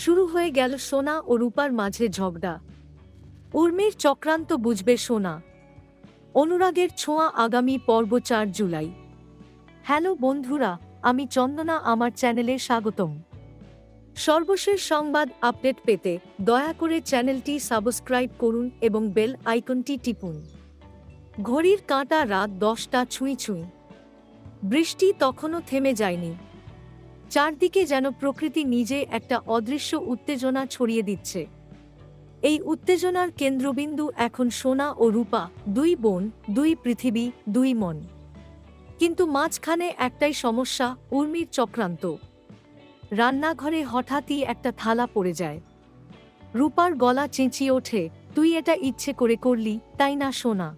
শুরু হয়ে গেল সোনা ও রূপার মাঝে ঝগড়া। উর্মির চক্রান্ত বুঝবে সোনা। অনুরাগের ছোঁয়া আগামী পর্ব চার জুলাই। হ্যালো বন্ধুরা, আমি চন্দনা, আমার চ্যানেলে স্বাগতম। সর্বশেষ সংবাদ আপডেট পেতে দয়া করে চ্যানেলটি সাবস্ক্রাইব করুন এবং বেল আইকনটি টিপুন। ঘড়ির কাঁটা রাত দশটা ছুঁই ছুঁই। বৃষ্টি তখনও থেমে যায়নি। চারদিকে যেন প্রকৃতি নিজে একটা অদৃশ্য উত্তেজনা ছড়িয়ে দিচ্ছে। এই উত্তেজনার কেন্দ্রবিন্দু এখন সোনা ও রূপা, দুই বোন, দুই পৃথিবী, দুই মন। কিন্তু মাঝখানে একটাই সমস্যা, উর্মির চক্রান্ত। রান্নাঘরে হঠাৎই একটা থালা পড়ে যায়। রূপার গলা চেঁচিয়ে ওঠে, তুই এটা ইচ্ছে করে করলি, তাই না সোনা?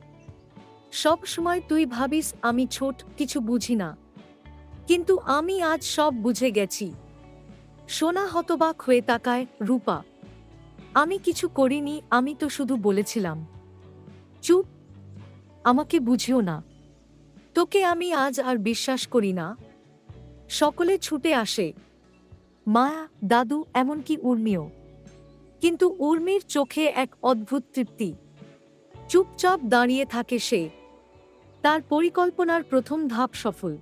সব সময় তুই ভাবিস, আমি ছোট, কিছু বুঝি না। কিন্তু আমি আজ সব বুঝে গেছি। সোনা হতবাক হয়ে তাকায় রূপা। আমি কিছু করিনি, আমি তো শুধু বলেছিলাম। চুপ, আমাকে বুঝিও না। তোকে আমি আজ আর বিশ্বাস করি না। সকলে ছুটে আসে। মা দাদু, এমনকি উর্মিও। কিন্তু উর্মির চোখে এক অদ্ভুত তৃপ্তি। চুপচাপ দাঁড়িয়ে থাকে সে। তার পরিকল্পনার প্রথম ধাপ সফল।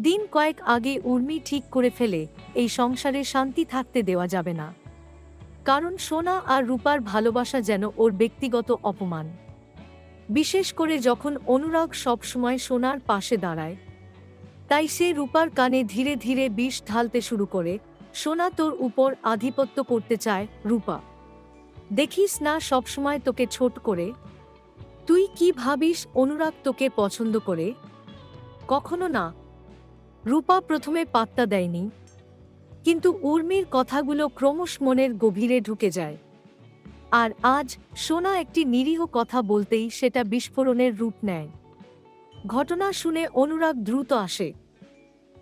দিন কয়েক আগে উর্মি ঠিক করে ফেলে এই সংসারে শান্তি থাকতে দেওয়া যাবে না। কারণ সোনা আর রূপার ভালোবাসা যেন ওর ব্যক্তিগত অপমান। বিশেষ করে যখন অনুরাগ সবসময় সোনার পাশে দাঁড়ায়। তাই সে রূপার কানে ধীরে ধীরে বিষ ঢালতে শুরু করে, সোনা তোর উপর আধিপত্য করতে চায় রূপা। দেখিস না সবসময় তোকে ছোট করে। তুই কি ভাবিস অনুরাগ তোকে পছন্দ করে? কখনো না। রূপা প্রথমে পাত্তা দেয়নি, কিন্তু উর্মির কথাগুলো ক্রমশ মনের গভীরে ঢুকে যায়। আর আজ সোনা একটি নিরীহ কথা বলতেই সেটা বিস্ফোরণের রূপ নেয়। ঘটনা শুনে অনুরাগ দ্রুত আসে।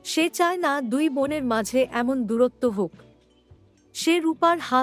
সে চায় না দুই বোনের মাঝে এমন দূরত্ব হোক। সে রূপার হাত